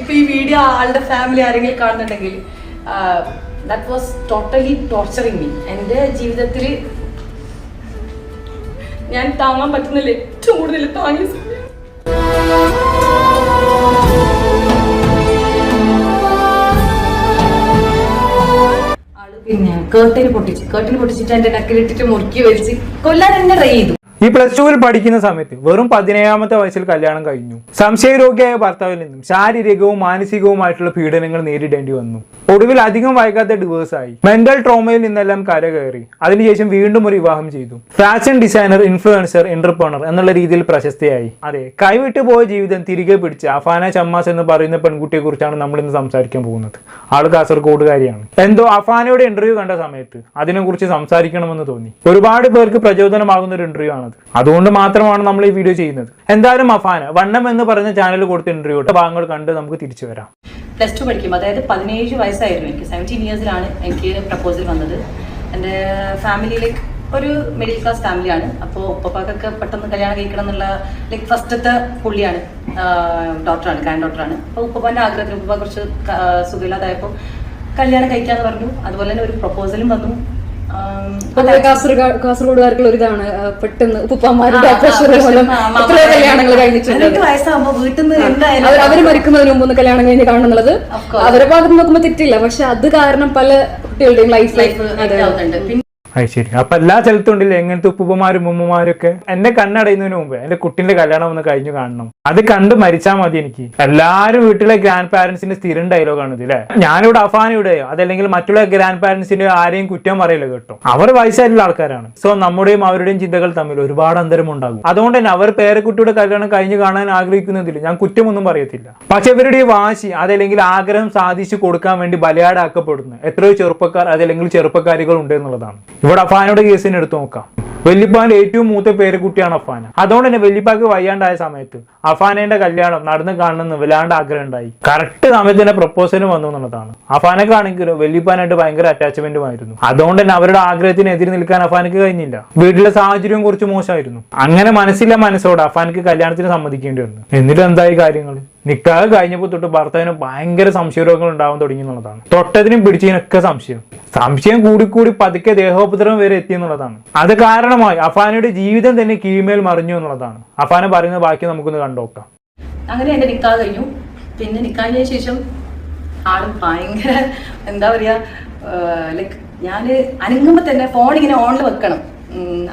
ഇപ്പൊ ഈ വീഡിയോ ആളുടെ ഫാമിലി ആരെങ്കിലും കാണുന്നുണ്ടെങ്കിൽ that was totally torturing me എന്റെ ജീവിതത്തിൽ ഞാൻ താങ്ങാൻ പറ്റുന്നില്ല. ഏറ്റവും കൂടുതൽ താങ്ങി പിന്നെ കേട്ടിന് പൊട്ടിച്ച് കേട്ടിന് പൊട്ടിച്ചിട്ട് എന്റെ നക്കിലിട്ടിട്ട് മുറുക്കി വലിച്ച് കൊല്ലാൻ എന്നെ ട്രൈ ചെയ്തു. ഈ പ്ലസ് ടുവിൽ പഠിക്കുന്ന സമയത്ത് വെറും പതിനേഴാമത്തെ വയസ്സിൽ കല്യാണം കഴിഞ്ഞു. സംശയരോഗിയായ ഭർത്താവിൽ നിന്നും ശാരീരികവും മാനസികവുമായിട്ടുള്ള പീഡനങ്ങൾ നേരിടേണ്ടി വന്നു. ഒടുവിൽ അധികം വൈകാത്ത ഡിവേഴ്സ് ആയി. മെന്റൽ ട്രോമയിൽ നിന്നെല്ലാം കരകയറി. അതിനുശേഷം വീണ്ടും ഒരു വിവാഹം ചെയ്തു. ഫാഷൻ ഡിസൈനർ ഇൻഫ്ലുവൻസർ എന്റർപ്രണർ എന്നുള്ള രീതിയിൽ പ്രശസ്തിയായി. അതെ കൈവിട്ടു പോയ ജീവിതം തിരികെ പിടിച്ച് അഫാന ചമ്മാസ് എന്ന് പറയുന്ന പെൺകുട്ടിയെ കുറിച്ചാണ് നമ്മൾ ഇന്ന് സംസാരിക്കാൻ പോകുന്നത്. ആൾ കാസർഗോഡുകാരിയാണ് എന്തോ അഫാനയുടെ ഇന്റർവ്യൂ കണ്ട സമയത്ത് അതിനെക്കുറിച്ച് സംസാരിക്കണമെന്ന് തോന്നി. ഒരുപാട് പേർക്ക് പ്രചോദനമാകുന്ന ഒരു ഇന്റർവ്യൂ ആണത് അതുകൊണ്ട് മാത്രമാണ് നമ്മൾ ഈ വീഡിയോ ചെയ്യുന്നത്. എന്തായാലും അഫാന് വണ്ണം എന്ന് പറഞ്ഞ ചാനൽ കൊടുത്ത ഇന്റർവ്യൂ ഭാഗങ്ങൾ കണ്ട് നമുക്ക് തിരിച്ചു വരാം. പ്ലസ് ടു പഠിക്കുമ്പോൾ അതായത് പതിനേഴ് വയസ്സായിരുന്നു എനിക്ക്. സെവന്റീൻ ഇയേഴ്സിലാണ് എനിക്ക് പ്രപ്പോസൽ വന്നത്. എന്റെ ഫാമിലിയിലേക്ക് ഒരു മിഡിൽ ക്ലാസ് ഫാമിലിയാണ് അപ്പോൾ ഉപ്പപ്പാക്കൊക്കെ പെട്ടെന്ന് കല്യാണം കഴിക്കണം എന്നുള്ള ലൈക്ക് ഫസ്റ്റത്തെ പുള്ളിയാണ്. ഡോക്ടറാണ് ഗ്രാൻഡ് ഡോക്ടറാണ് അപ്പോൾ ഉപ്പപ്പാന്റെ ആഗ്രഹത്തിൽ ഉപ്പ കുറച്ച് സുഖമില്ലാതായപ്പോൾ കല്യാണം കഴിക്കാമെന്ന് പറഞ്ഞു. അതുപോലെ തന്നെ ഒരു പ്രപ്പോസലും വന്നു. കാസർഗോഡ് കാസർഗോഡുകാർക്കുള്ള ഒരു ഇതാണ് പെട്ടെന്ന് ഉപ്പുപ്പന്മാരുടെ പ്രഷർ മൂലം എത്രയോ കല്യാണങ്ങൾ കഴിഞ്ഞിട്ടുണ്ട്. അവർ മരിക്കുന്നതിന് മുമ്പ് ഒന്ന് കല്യാണം കഴിഞ്ഞ് കാണുന്നുള്ളത്. അവരെ ഭാഗത്ത് നോക്കുമ്പോൾ തെറ്റില്ല. പക്ഷെ അത് കാരണം പല കുട്ടികളുടെയും ലൈഫ് ലൈഫ് പിന്നെ അത് ശരി. അപ്പൊ എല്ലാ സ്ഥലത്തും ഉണ്ടല്ലേ എങ്ങനത്തെ ഉപ്പുപ്പമാരും ഉമ്മമാരൊക്കെ എന്നെ കണ്ണടയുന്നതിന് മുമ്പ് എന്റെ കുട്ടിന്റെ കല്യാണം ഒന്ന് കഴിഞ്ഞു കാണണം. അത് കണ്ട് മരിച്ചാൽ മതി എനിക്ക്. എല്ലാരും വീട്ടിലെ ഗ്രാൻഡ് പാരന്റ്സിന്റെ സ്ഥിരം ഡയലോഗാണ് ഇത് അല്ലേ ഞാനിവിടെ അഫാനിവിടെയോ അതല്ലെങ്കിൽ മറ്റുള്ള ഗ്രാൻഡ് പാരന്റ്സിന്റെ ആരെയും കുറ്റം പറയില്ല കേട്ടോ. അവർ വയസ്സായിട്ടുള്ള ആൾക്കാരാണ്. സോ നമ്മുടെയും അവരുടെയും ചിന്തകൾ തമ്മിൽ ഒരുപാട് അന്തരം ഉണ്ടാകും. അതുകൊണ്ട് തന്നെ അവർ പേരക്കുട്ടിയുടെ കല്യാണം കഴിഞ്ഞു കാണാൻ ആഗ്രഹിക്കുന്നതിൽ ഞാൻ കുറ്റമൊന്നും പറയത്തില്ല. പക്ഷെ ഇവരുടെ വാശി അതല്ലെങ്കിൽ ആഗ്രഹം സാധിച്ചു കൊടുക്കാൻ വേണ്ടി ബലയാടാക്കപ്പെടുന്നു എത്രയോ ചെറുപ്പക്കാർ അതല്ലെങ്കിൽ ചെറുപ്പക്കാരികൾ ഉണ്ട് എന്നുള്ളതാണ്. ഇവിടെ അഫാനോട് കേസിന് എടുത്തു നോക്കാം. വെല്ലിപ്പാന്റെ ഏറ്റവും മൂത്ത പേരക്കുട്ടിയാണ് അഫാന. അതുകൊണ്ട് തന്നെ വല്യപ്പാക്ക് വയ്യാണ്ടായ സമയത്ത് അഫാനയുടെ കല്യാണം നടന്നു കാണണമെന്ന് വല്ലാണ്ട് ആഗ്രഹം ഉണ്ടായി കറക്റ്റ് സമയത്ത് തന്നെ പ്രപ്പോസലും വന്നു എന്നുള്ളതാണ്. അഫാനൊക്കെ ആണെങ്കിലും വല്യപ്പാനായിട്ട് ഭയങ്കര അറ്റാച്ച്മെന്റും ആയിരുന്നു. അതുകൊണ്ട് തന്നെ അവരുടെ ആഗ്രഹത്തിന് എതിര് നിൽക്കാൻ അഫാനക്ക് കഴിഞ്ഞില്ല. വീട്ടിലെ സാഹചര്യം കുറച്ച് മോശമായിരുന്നു. അങ്ങനെ മനസ്സില്ല മനസ്സോടെ അഫാനക്ക് കല്യാണത്തിന് സമ്മതിക്കേണ്ടി വന്നു. എന്നിട്ട് എന്തായി കാര്യങ്ങൾ നിക്കാഹ് കഴിഞ്ഞപ്പോൾ തൊട്ട് ഭർത്താവിന് ഭയങ്കര സംശയരോഗങ്ങൾ ഉണ്ടാവാൻ തുടങ്ങി എന്നുള്ളതാണ്. തൊട്ടതിനും പിടിച്ചതിനൊക്കെ സംശയം. സംശയം കൂടി കൂടി പതുക്കെ ദേഹോപദ്രവം വരെ എത്തി എന്നുള്ളതാണ്. അത് കാരണമായി അഫാനയുടെ ജീവിതം തന്നെ കീഴ്മേൽ മറിഞ്ഞു എന്നുള്ളതാണ്. അഫാന പറയുന്ന ബാക്കി നമുക്കൊന്ന് കണ്ടോക്കാം അങ്ങനെ എന്റെ നിക്കാ കഴിഞ്ഞു. പിന്നെ നിക്കാതിന് ശേഷം ആളും ഭയങ്കര എന്താ പറയാ ലൈക്ക് ഞാൻ അനങ്ങുമ്പോ തന്നെ ഫോൺ ഇങ്ങനെ ഓണിൽ വെക്കണം.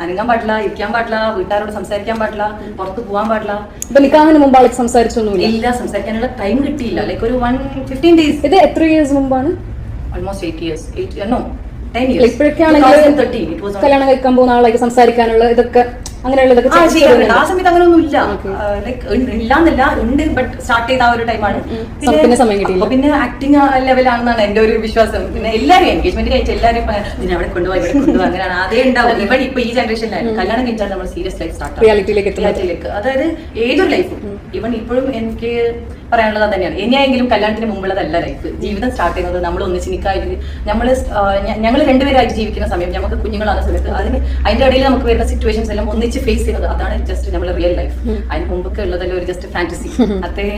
അനങ്ങാൻ പാടില്ല ഇരിക്കാൻ പാടില്ല വീട്ടുകാരോട് സംസാരിക്കാൻ പാടില്ല പുറത്ത് പോകാൻ പാടില്ല. ഇപ്പൊ നിക്കാങ്ങിന് മുമ്പ് ആൾക്ക് സംസാരിച്ചൊന്നുമില്ല? ഇല്ല സംസാരിക്കാനുള്ള ടൈം കിട്ടിയില്ല. ലൈക്ക് ഒരു വൺ ഫിഫ്റ്റീൻ ഡേയ്സ് ഇത് എത്ര ഇയേഴ്സ് മുമ്പാണ്? ഇയേഴ്സ് എയ്റ്റ് നോ ടെൻ ഇപ്പോഴൊക്കെയാണെങ്കിൽ it was on കല്യാണം കഴിക്കാൻ പോകുന്ന ആളായിട്ട് സംസാരിക്കാനുള്ള ഇതൊക്കെ ആ, ചെയ്ത് ചെയ്യാറുണ്ട്. ആ സമയത്ത് അങ്ങനെയൊന്നും ഇല്ല ലൈക്ക് ഉണ്ട് ബട്ട് സ്റ്റാർട്ട് ചെയ്ത ആ ഒരു ടൈമാണ്. പിന്നെ സമയം കിട്ടിയില്ല. പിന്നെ ആക്ടിങ് ലെവലാണെന്നാണ് എന്റെ ഒരു വിശ്വാസം. പിന്നെ എല്ലാവരും എൻഗേജ്മെന്റ് കഴിച്ച എല്ലാവരും ഇപ്പൊ ഇതിനെ അവിടെ കൊണ്ടുപോയി ഇവിടെ കൊണ്ടുപോയി അങ്ങനെയാണ്. അതേ ഉണ്ടാവും. ഇവിടെ ഇപ്പൊ ഈ ജനറേഷനിലായിരുന്നു കല്യാണം കഴിച്ചാൽ നമ്മൾ സീരിയസ് ലൈഫ് സ്റ്റാർട്ട് റിയാലിറ്റിയിലേക്ക് എത്തുന്നത്. റിയാലിറ്റിയിലേക്ക് അതായത് ഏതൊരു ലൈഫും ഇവൻ ഇപ്പോഴും എനിക്ക് പറയാനുള്ളത് തന്നെയാണ് ഇനിയെങ്കിലും കല്യാണത്തിന് മുമ്പുള്ളതല്ല ലൈഫ് ജീവിതം സ്റ്റാർട്ട് ചെയ്യുന്നത് നമ്മൾ ഒന്നിച്ച് നിൽക്കായിട്ട് നമ്മൾ ഞങ്ങൾ രണ്ടുപേരായിട്ട് ജീവിക്കുന്ന സമയം നമുക്ക് കുഞ്ഞുങ്ങളാണ് സമയത്ത് അതിന് അതിന്റെ ഇടയിൽ നമുക്ക് വരുന്ന സിറ്റുവേഷൻസ് എല്ലാം ഒന്നിച്ച് ഫേസ് ചെയ്യുന്നത് അതാണ് ജസ്റ്റ് നമ്മൾ റിയൽ ലൈഫ് അതിന് മുമ്പൊക്കെ ഉള്ളതല്ല ഒരു ജസ്റ്റ് ഫാന്റസി അതേ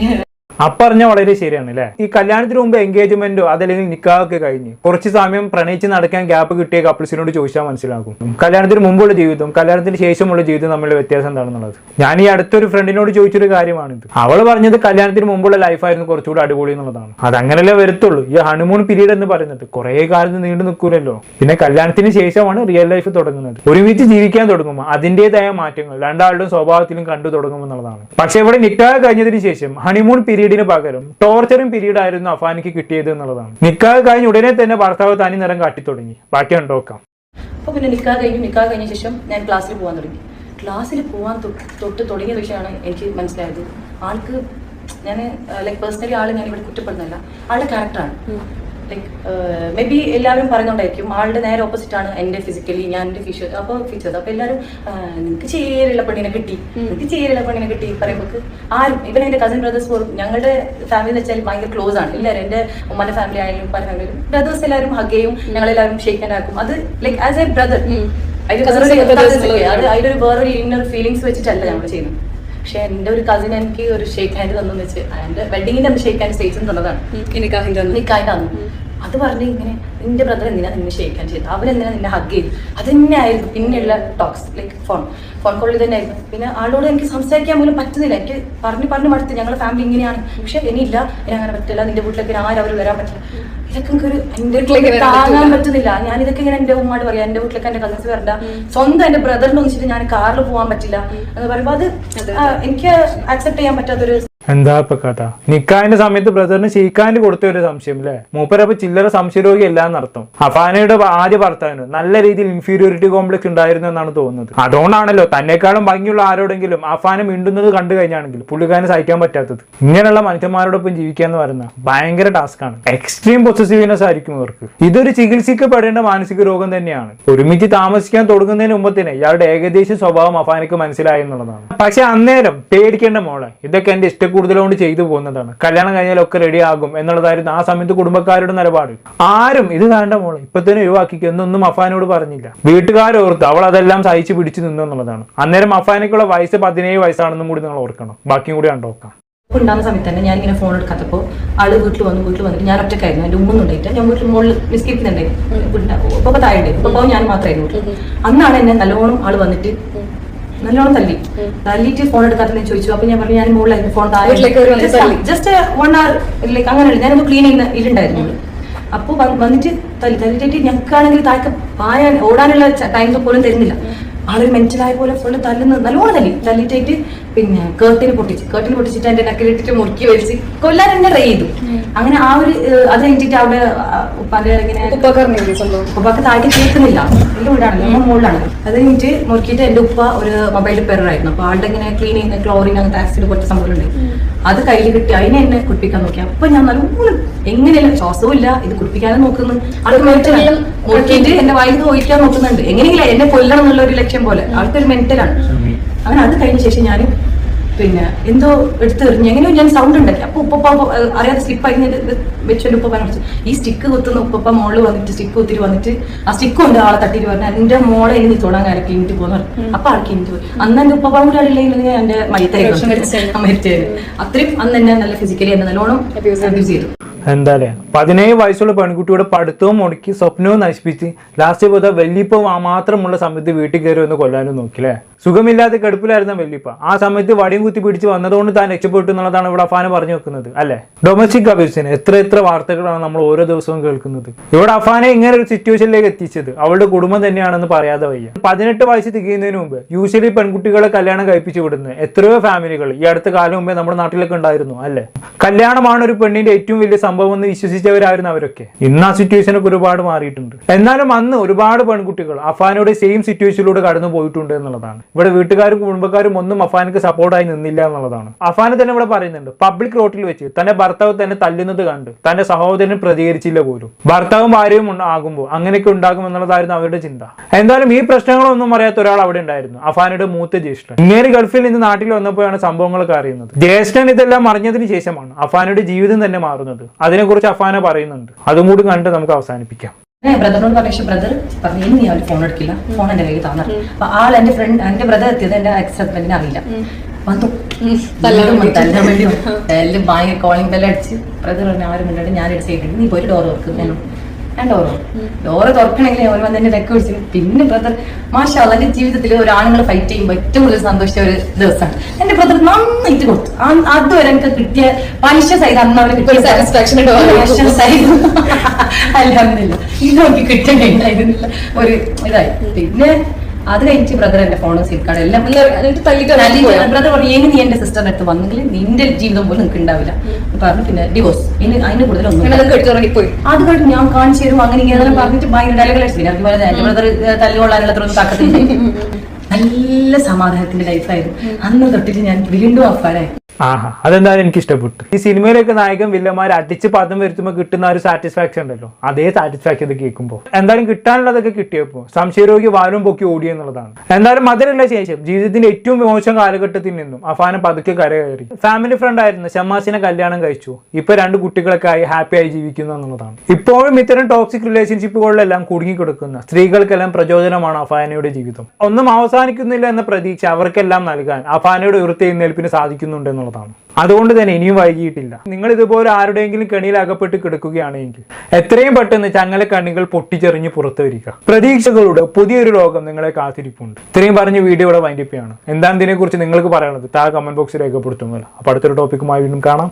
അപ്പറഞ്ഞ വളരെ ശരിയാണ് അല്ലേ ഈ കല്യാണത്തിന് മുമ്പ് എൻഗേജ്മെന്റോ അതല്ലെങ്കിൽ നിക്കാഹൊക്കെ കഴിഞ്ഞ് കുറച്ച് സമയം പ്രണയിച്ച് നടക്കാൻ ഗ്യാപ്പ് കിട്ടിയ കപ്പിൾസിനോട് ചോദിച്ചാൽ മനസ്സിലാക്കും. കല്യാണത്തിന് മുമ്പുള്ള ജീവിതവും കല്യാണത്തിന് ശേഷമുള്ള ജീവിതം തമ്മിലുള്ള വ്യത്യാസം എന്താണെന്നുള്ളത്. ഞാൻ ഈ അടുത്തൊരു ഫ്രണ്ടിനോട് ചോദിച്ചൊരു കാര്യമാണിത്. അവൾ പറഞ്ഞത് കല്യാണത്തിന് മുമ്പുള്ള ലൈഫായിരുന്നു കുറച്ചുകൂടി അടിപൊളി എന്നുള്ളതാണ്. അതങ്ങനല്ലേ വരത്തുള്ളൂ. ഈ ഹണിമൂൺ പീരീഡ് എന്ന് പറയുന്നത് കുറേ കാലത്ത് നീണ്ടു നിൽക്കൂലല്ലോ. പിന്നെ കല്യാണത്തിന് ശേഷമാണ് റിയൽ ലൈഫ് തുടങ്ങുന്നത്. ഒരുമിച്ച് ജീവിക്കാൻ തുടങ്ങുമ്പോൾ അതിന്റെതായ മാറ്റങ്ങൾ രണ്ടാളുടെ സ്വഭാവത്തിലും കണ്ടു തുടങ്ങുമെന്നുള്ളതാണ് പക്ഷെ ഇവിടെ നിക്കാഹ് കഴിഞ്ഞതിന് ശേഷം ഹണിമൂൺ പീരീഡിന് പകരം ടോർച്ചറിംഗ് പീരീഡ് ആയിരുന്നു അഫാനിക്ക് കിട്ടിയത് എന്നുള്ളതാണ്. നിക്കാഹ് കഴിഞ്ഞ് ഉടനെ തന്നെ ഭർത്താവ് തനി നിറം കാട്ടി തുടങ്ങി ബാക്കി ഉണ്ടോക്കാം അപ്പൊ പിന്നെ നിക്കാഹ് കഴിഞ്ഞു നിക്കാഹ് കഴിഞ്ഞ ശേഷം ഞാൻ ക്ലാസ്സിൽ പോകാൻ തുടങ്ങി. ക്ലാസ്സിൽ പോകാൻ തൊട്ട് തുടങ്ങിയ വിഷയമാണ് എനിക്ക് മനസ്സിലായത്. ആൾക്ക് ഞാൻ ലൈക് പേഴ്സണലി ആൾ ഞാൻ ഇവിടെ കുറ്റപ്പെടുന്നില്ല ആളുടെ ക്യാരക്ടറാണ് ലൈക്ക് മേ ബി എല്ലാവരും പറഞ്ഞുകൊണ്ടായിരിക്കും ആളുടെ നേരെ ഓപ്പോസിറ്റ് ആണ് എന്റെ ഫിസിക്കലി ഞാൻ എന്റെ ഫീച്ചർ അപ്പോൾ ഫീച്ചേഴ്സ് അപ്പോൾ എല്ലാവരും നിനക്ക് ചേരുള്ള പെണ്ണിനെ കിട്ടി. നിനക്ക് ചേരുള്ള പെണ്ണിനെ കിട്ടി പറയുമ്പോൾ ആരും ഇവൻ എന്റെ കസിൻ ബ്രദേഴ്സ് പോലും ഞങ്ങളുടെ ഫാമിലി എന്ന് വെച്ചാൽ ഭയങ്കര ക്ലോസ് ആണ്. എല്ലാവരും എന്റെ ഉമ്മന്റെ ഫാമിലി ആയാലും പല ഫാമിലി ബ്രദേഴ്സ് എല്ലാവരും ഹഗ് ചെയ്യും ഞങ്ങളെല്ലാവരും ആൻഡ് ആക്കും. അത് ലൈക്ക് ആസ് എ ബ്രദർ അതിലൊരു വേറൊരു ഇന്നർ ഫീലിങ്സ് വെച്ചിട്ടല്ല ഞങ്ങൾ ചെയ്യുന്നത്. പക്ഷെ എന്റെ ഒരു കസിൻ എനിക്ക് ഒരു ഷേക്ക് ഹാൻഡ് തന്നെന്ന് വെച്ച് എന്റെ വെഡിങ്ങിന്റെ ഷേക്ക് ഹാൻഡ് സ്റ്റേജ് തന്നതാണ്. നിക്കായിട്ട് തന്നു. അത് പറഞ്ഞ് ഇങ്ങനെ നിന്റെ ബ്രദർ എന്തിനാ നിന്നെ ഷേക്കാൻ ചെയ്തത്? അവരെന്തിനാ നിന്നെ ഹഗ് ചെയ്തു അത് തന്നെയായിരുന്നു പിന്നെയുള്ള ടോക്സ് ലൈക്ക് ഫോൺ ഫോൺ കോളിൽ തന്നെ ആയിരുന്നു പിന്നെ ആളോട് എനിക്ക് സംസാരിക്കാൻ പോലും പറ്റുന്നില്ല. എനിക്ക് പറഞ്ഞു പറഞ്ഞു മടുത്ത്. ഞങ്ങളുടെ ഫാമിലി ഇങ്ങനെയാണ്. പക്ഷെ ഇനിയില്ല ഇനി അങ്ങനെ പറ്റില്ല. നിന്റെ വീട്ടിലേക്ക് ആരും അവർ വരാൻ പറ്റില്ല. ഇതൊക്കെ എനിക്ക് ഒരു എന്റെ വീട്ടിലേക്ക് താങ്ങാൻ പറ്റുന്നില്ല. ഞാൻ ഇതൊക്കെ ഇങ്ങനെ എന്റെ ഉമ്മയോട് പറയാം. എന്റെ വീട്ടിലേക്ക് എന്റെ കസിൻസ് വരണ്ട. സ്വന്തം എന്റെ ബ്രദറിനെ ഒന്നിച്ചിട്ട് ഞാൻ കാറിൽ പോകാൻ പറ്റില്ല എന്ന് പറയുമ്പോൾ അത് എനിക്ക് ആക്സെപ്റ്റ് ചെയ്യാൻ പറ്റാത്തൊരു എന്താ ഇപ്പൊ കഥ നിക്കാന്റെ സമയത്ത് ബ്രദറിന് ഷീക്കാന്റെ കൊടുത്ത ഒരു സംശയം അല്ലേ മൂപ്പരപ്പൊ ചില്ലറ സംശയരോഗി നടത്തും അഫാനയുടെ ആദ്യ ഭർത്താവിന് നല്ല രീതിയിൽ ഇൻഫീരിയോറിറ്റി കോംപ്ലക്സ് ഉണ്ടായിരുന്നു എന്നാണ് തോന്നുന്നത്. അതുകൊണ്ടാണല്ലോ തന്നെക്കാളും ഭംഗിയുള്ള ആരോടെങ്കിലും അഫാനെ മിണ്ടുന്നത് കണ്ടു കഴിഞ്ഞാണെങ്കിൽ പുള്ളിക്കാരന് സഹിക്കാൻ പറ്റാത്തത്. ഇങ്ങനെയുള്ള മനുഷ്യന്മാരോടൊപ്പം ജീവിക്കുക എന്ന് പറയുന്ന ഭയങ്കര ടാസ്ക് ആണ്. എക്സ്ട്രീം പൊസസീവ്നെസ് ആയിരിക്കും ഇവർക്ക്. ഇതൊരു ചികിത്സിക്കപ്പെടേണ്ട മാനസിക രോഗം തന്നെയാണ്. ഒരുമിച്ച് താമസിക്കാൻ തുടങ്ങുന്നതിന് മുമ്പ് തന്നെ ഇയാളുടെ ഏകദേശ സ്വഭാവം അഫാനക്ക് മനസ്സിലായി എന്നുള്ളതാണ്. പക്ഷെ അന്നേരം പേടിക്കേണ്ട മോളെ ഇതൊക്കെ എന്റെ ഇഷ്ടക്കൂടുതലുകൊണ്ട് ചെയ്തു പോകുന്നതാണ്. കല്യാണം കഴിഞ്ഞാൽ ഒക്കെ റെഡി ആകും എന്നുള്ളതായിരുന്നു ആ സമയത്ത് കുടുംബക്കാരുടെ നിലപാട്. ആരും ഇത് വേണ്ട മോളെ ഇപ്പൊ തന്നെ ഒഴിവാക്കിക്കുക എന്നൊന്നും അഫാനോട് പറഞ്ഞില്ല. വീട്ടുകാരോർത്ത് അവൾ അതെല്ലാം സഹിച്ച് പിടിച്ചു നിന്നു എന്നുള്ളതാണ്. അന്നേരം അഫാനക്കുള്ള വയസ്സ് പതിനേഴ് വയസ്സാണെന്നും കൂടി നിങ്ങൾ ഓർക്കണം. ബാക്കിയും കൂടി കണ്ടോക്കാം ഉണ്ടാകുന്ന സമയത്ത് തന്നെ ഞാനിങ്ങനെ ഇങ്ങനെ ഫോൺ എടുക്കാത്തപ്പോൾ ആൾ വീട്ടിൽ വന്നു വീട്ടിൽ വന്നിട്ട് ഞാൻ ഒറ്റക്കായിരുന്നു എന്റെ ഉമ്മ ഉണ്ടായിട്ട് ഞാൻ വീട്ടിൽ മുകളിൽ നിസ്കരിക്കുന്നുണ്ടായിരുന്നു ഇപ്പോൾ താഴെ ഇപ്പോൾ ഞാൻ മാത്രമായിരുന്നു വീട്ടിൽ അന്നാണ് എന്നെ നല്ലോണം ആൾ വന്നിട്ട് നല്ലോണം തല്ലി. തല്ലിയിട്ട് ഫോൺ എടുക്കാത്ത ചോദിച്ചു. അപ്പൊ ഞാൻ പറഞ്ഞു ഞാൻ മുകളിലായിരുന്നു ഫോൺ താഴെ. ജസ്റ്റ് വൺ അവർ ലൈക്ക് അങ്ങനെയുള്ള ഞാനൊന്ന് ക്ലീൻ ചെയ്യുന്ന ഇരുണ്ടായിരുന്നു ഉള്ളിൽ. അപ്പൊ വന്നിട്ട് തല്ലി തല്ലിട്ട് ഞങ്ങൾക്കാണെങ്കിൽ താഴെ പായാൻ ഓടാനുള്ള ടൈം പോലും തരുന്നില്ല. ആളൊരു മെന്റലായ പോലെ ഫുള്ള് തല്ലുന്ന നല്ലോണം തല്ലി. തല്ലിട്ടായിട്ട് പിന്നെ കേട്ടിന് പൊട്ടിച്ച്. കേട്ടിന് പൊട്ടിച്ചിട്ട് എന്റെ നക്കിലിട്ടിട്ട് മുറുക്കി വലിച്ച് കൊല്ലാൻ എന്നെ ട്രൈ ചെയ്തു. അങ്ങനെ ആ ഒരു അത് കഴിഞ്ഞിട്ട് അവിടെ ഉപ്പാന്റെ ഇങ്ങനെ ഉപ്പാക്ക് താഴെ കേൾക്കുന്നില്ല. എന്റെ വീടാണ് നമ്മൾ മുകളിലാണ്. അത് കഴിഞ്ഞിട്ട് മുറുക്കിയിട്ട് എന്റെ ഉപ്പ ഒരു മൊബൈൽ പെറായിരുന്നു അപ്പൊ ആളുടെ ഇങ്ങനെ ക്ലീൻ ചെയ്യുന്ന ക്ലോറിൻ അങ്ങനത്തെ ആക്സിഡ് കുറച്ച് സംഭവമുണ്ട് അത് കയ്യിൽ കിട്ടി അതിനെ എന്നെ കുടിപ്പിക്കാൻ നോക്കി. അപ്പൊ ഞാൻ നല്ലോണം എങ്ങനെയല്ല? ശ്വാസവും ഇല്ല. ഇത് കുടിപ്പിക്കാനും നോക്കുന്നു. ആൾക്ക് മെന്റലാണ് നോക്കിയിട്ട് എന്റെ വായിൽ ഒഴിക്കാൻ നോക്കുന്നുണ്ട്. എങ്ങനെയെങ്കിലും എന്നെ കൊല്ലണം എന്നുള്ള ഒരു ലക്ഷ്യം പോലെ. ആൾക്കൊരു മെന്റലാണ് അങ്ങനെ അത് കഴിഞ്ഞ ശേഷം ഞാൻ പിന്നെ എന്തോ എടുത്തു എറിഞ്ഞു എങ്ങനെയോ ഞാൻ സൗണ്ട് ഉണ്ടാക്കി. അപ്പൊ ഉപ്പപ്പ അറിയാതെ സ്റ്റിപ്പ് ആയി വെച്ചൊരു ഉപ്പ പറഞ്ഞു ഈ സ്റ്റിക്ക് കുത്തുന്ന ഉപ്പപ്പ മോൾ വന്നിട്ട് സ്റ്റിക്ക് കുത്തിട്ട് വന്നിട്ട് ആ സ്റ്റിക്ക് കൊണ്ട് ആളെ തട്ടിട്ട് പറഞ്ഞു എന്റെ മോളെ ഇനി തൊടാൻ കാലൊക്കെ ഇനിട്ട് പോന്ന് പറഞ്ഞു. അപ്പൊ ആൾക്ക് ഇനിട്ട് പോയി. അന്ന് എന്റെ ഉപ്പപ്പ കൂടെ ആളില്ലെങ്കിൽ ഞാൻ എന്റെ വിഷം മരിച്ചായിരുന്നു. അത്രയും അന്ന് എന്നെ നല്ല ഫിസിക്കലി എന്നെ നല്ലോണം അബ്യൂസ് ചെയ്തു. എന്താ പറയാ പതിനേഴ് വയസ്സുള്ള പെൺകുട്ടിയുടെ പഠിത്തവും മുടക്കി സ്വപ്നവും നശിപ്പിച്ച് ലാസ്റ്റ് പോയത് വല്യപ്പ മാത്രമുള്ള സമയത്ത് വീട്ടിൽ കയറി ഒന്ന് കൊല്ലാനും നോക്കില്ലേ? സുഖമില്ലാതെ കടുപ്പിലായിരുന്ന വല്യപ്പ. ആ സമയത്ത് വടിയും കുത്തി പിടിച്ച് വന്നതുകൊണ്ട് താൻ രക്ഷപ്പെട്ടു എന്നുള്ളതാണ് ഇവിടെ അഫാൻ പറഞ്ഞു വെക്കുന്നത് അല്ലെ? ഡൊമസ്റ്റിക് അബ്യൂസിന് എത്ര എത്ര വാർത്തകളാണ് നമ്മൾ ഓരോ ദിവസവും കേൾക്കുന്നത്. ഇവിടെ അഫാനെ ഇങ്ങനെ ഒരു സിറ്റുവേഷനിലേക്ക് എത്തിച്ചത് അവളുടെ കുടുംബം തന്നെയാണെന്ന് പറയാതെ വയ്യ. പതിനെട്ട് വയസ്സ് തികയുന്നതിന് മുമ്പ് യൂഷ്വലി പെൺകുട്ടികളെ കല്യാണം കഴിപ്പിച്ചു വിടുന്നത് എത്രയോ ഫാമിലികൾ ഈ അടുത്ത കാലം മുമ്പേ നമ്മുടെ നാട്ടിലൊക്കെ ഉണ്ടായിരുന്നു അല്ലെ? കല്യാണമാണ് ഒരു പെണ്ണിന്റെ ഏറ്റവും വലിയ സംഭവം എന്ന് വിശ്വസിച്ചവരായിരുന്നു അവരൊക്കെ. ഇന്ന് ആ സിറ്റുവേഷനൊക്കെ ഒരുപാട് മാറിയിട്ടുണ്ട്. എന്നാലും അന്ന് ഒരുപാട് പെൺകുട്ടികൾ അഫാനോട് സെയിം സിറ്റുവേഷനിലൂടെ കടന്നു പോയിട്ടുണ്ട് എന്നുള്ളതാണ്. ഇവിടെ വീട്ടുകാരും കുടുംബക്കാരും ഒന്നും അഫാനക്ക് സപ്പോർട്ടായി നിന്നില്ല എന്നുള്ളതാണ്. അഫാന് തന്നെ ഇവിടെ പറയുന്നുണ്ട് പബ്ലിക് റോട്ടിൽ വെച്ച് തന്റെ ഭർത്താവ് തന്നെ തല്ലുന്നത് കണ്ട് തന്റെ സഹോദരൻ പ്രതികരിച്ചില്ല പോലും. ഭർത്താവും ഭാര്യയും ആകുമ്പോൾ അങ്ങനെയൊക്കെ ഉണ്ടാകും എന്നുള്ളതായിരുന്നു അവരുടെ ചിന്ത. എന്തായാലും ഈ പ്രശ്നങ്ങളൊന്നും അറിയാത്ത ഒരാൾ അവിടെ ഉണ്ടായിരുന്നു അഫാനയുടെ മൂത്ത ജ്യേഷ്ഠൻ. ഇങ്ങനെ ഗൾഫിൽ നിന്ന് നാട്ടിൽ വന്നപ്പോഴാണ് സംഭവങ്ങളൊക്കെ അറിയുന്നത്. ജ്യേഷ്ഠൻ ഇതെല്ലാം അറിഞ്ഞതിന് ശേഷമാണ് അഫാനയുടെ ജീവിതം തന്നെ മാറുന്നത്. അതിനെക്കുറിച്ച് അഫാന പറയുന്നുണ്ട്. അതും കൂടി കണ്ട് നമുക്ക് അവസാനിപ്പിക്കാം. ബ്രദറിനോട് പറഞ്ഞു ബ്രദർ പറഞ്ഞു ഇനി അവർ ഫോൺ എടുക്കില്ല. ഫോൺ എന്റെ കയ്യിൽ തന്നെ അപ്പൊ ആൾ എന്റെ ഫ്രണ്ട് എന്റെ ബ്രദർ എത്തിയത് എന്റെ എക്സ് ഹസ്ബൻഡിനെ അറിയില്ല വന്നു. തല്ലാൻ വീണ്ടും. എല്ലാം ഭയങ്കര കോളിംഗ് ബെല്ലടിച്ച് ബ്രദർ പറഞ്ഞു ആരും മിണ്ടാണ്ട് ഞാൻ ഒരു സൈഡ് നീ പോയി ഡോർ തുറക്കും. ഡോർ ഡോറ് തുറക്കണമെങ്കിൽ ഓൻ വന്ന് എന്നെ വെക്ക വിളിച്ചു പിന്നെ ബ്രദർ മാഷാ എന്റെ ജീവിതത്തിൽ ഒരു ആണുങ്ങൾ ഫൈറ്റ് ചെയ്യുമ്പോൾ ഏറ്റവും കൂടുതൽ സന്തോഷിച്ച ഒരു ദിവസമാണ് എന്റെ ബ്രദർ നന്നായിട്ട് കൊടുത്തു. അതുവരെ എനിക്ക് കിട്ടിയ പലിശ സൈഡ് അന്ന് അവന് കിട്ടിയ satisfaction ഉണ്ട്. അല്ലാന്നില്ല ഇത് നോക്കി കിട്ടണ്ടായിരുന്നില്ല ഒരു ഇതായി. പിന്നെ അത് കഴിഞ്ഞ് ബ്രദർ എന്റെ ഫോണും സിം കാർഡ് എല്ലാം ബ്രദർ പറഞ്ഞു ഇനി നീ എന്റെ സിസ്റ്ററിന്റെ അടുത്ത് വന്നെങ്കിൽ നിന്റെ ജീവിതം പോലും നിനക്ക് ഉണ്ടാവില്ല പറഞ്ഞു പിന്നെ ഡിവോഴ്സ് ഇനി അതിന് കൂടുതലൊന്നും അങ്ങനെ അത് കണ്ട് ഞാൻ കാണിച്ചു തരും അങ്ങനെ ഇങ്ങനെ പറഞ്ഞിട്ട് ഭയങ്കര ഡയലോഗ് അടിച്ചു പിന്നെ അതുപോലെ എന്റെ ബ്രദർ തല്ലുകൊള്ളാനുള്ള അത്ര ഒന്നും താക്കത്തില്ല. നല്ല സമാധാനത്തിന്റെ ലൈഫായിരുന്നു അന്ന് തൊട്ടിട്ട് ഞാൻ വീണ്ടും അഫാനായി ആഹാ അതെന്തായാലും എനിക്ക് ഇഷ്ടപ്പെട്ടു ഈ സിനിമയിലൊക്കെ നായകൻ വില്ലന്മാർ അടിച്ച് പദം വരുത്തുമ്പോൾ കിട്ടുന്ന ഒരു സാറ്റിസ്ഫാക്ഷൻ ഉണ്ടല്ലോ. അതേ സാറ്റിസ്ഫാക്ഷൻ ഇത് കേൾക്കുമ്പോൾ എന്തായാലും കിട്ടാനുള്ളതൊക്കെ കിട്ടിയപ്പോൾ സംശയരോഗി വാലും പൊക്കി ഓടി എന്നുള്ളതാണ്. എന്തായാലും അതിനുള്ള ശേഷം ജീവിതത്തിന്റെ ഏറ്റവും മോശം കാലഘട്ടത്തിൽ നിന്നും അഫാന പതുക്കെ കരകയറി. ഫാമിലി ഫ്രണ്ട് ആയിരുന്നു ഷമാസിനെ കല്യാണം കഴിച്ചു. ഇപ്പൊ രണ്ട് കുട്ടികളൊക്കെ ആയി ഹാപ്പി ആയി ജീവിക്കുന്നു എന്നുള്ളതാണ്. ഇപ്പോഴും ഇത്തരം ടോക്സിക് റിലേഷൻഷിപ്പുകളിലെല്ലാം കൊടുക്കുന്ന സ്ത്രീകൾക്കെല്ലാം പ്രചോദനമാണ് അഫാനയുടെ ജീവിതം. ഒന്നും അവസാനിക്കുന്നില്ല എന്ന പ്രതീക്ഷ അവർക്കെല്ലാം നൽകാൻ അഫാനയുടെ ഉയർത്തെഴുന്നേൽപ്പിന് സാധിക്കുന്നുണ്ട് എന്നുള്ളതാണ്. അതുകൊണ്ട് തന്നെ ഇനിയും വൈകിയിട്ടില്ല. നിങ്ങൾ ഇതുപോലെ ആരുടെയെങ്കിലും കെണിയിൽ അകപ്പെട്ട് കിടക്കുകയാണെങ്കിൽ എത്രയും പെട്ടെന്ന് ചങ്ങല കണ്ണികൾ പൊട്ടിച്ചെറിഞ്ഞ് പുറത്തു വരിക. പ്രതീക്ഷകളുടെ പുതിയൊരു ലോകം നിങ്ങളെ കാത്തിരിപ്പുണ്ട്. ഇത്രയും പറഞ്ഞ വീഡിയോ ഇവിടെ വൈൻഡിപ്പിയാണ് എന്താണ് ഇതിനെക്കുറിച്ച് നിങ്ങൾക്ക് പറയാനുള്ളത്? താഴെ കമന്റ് ബോക്സിൽ രേഖപ്പെടുത്തുമല്ലോ അപ്പോൾ അടുത്തൊരു ടോപ്പിക്കുമായി വീണ്ടും കാണാം.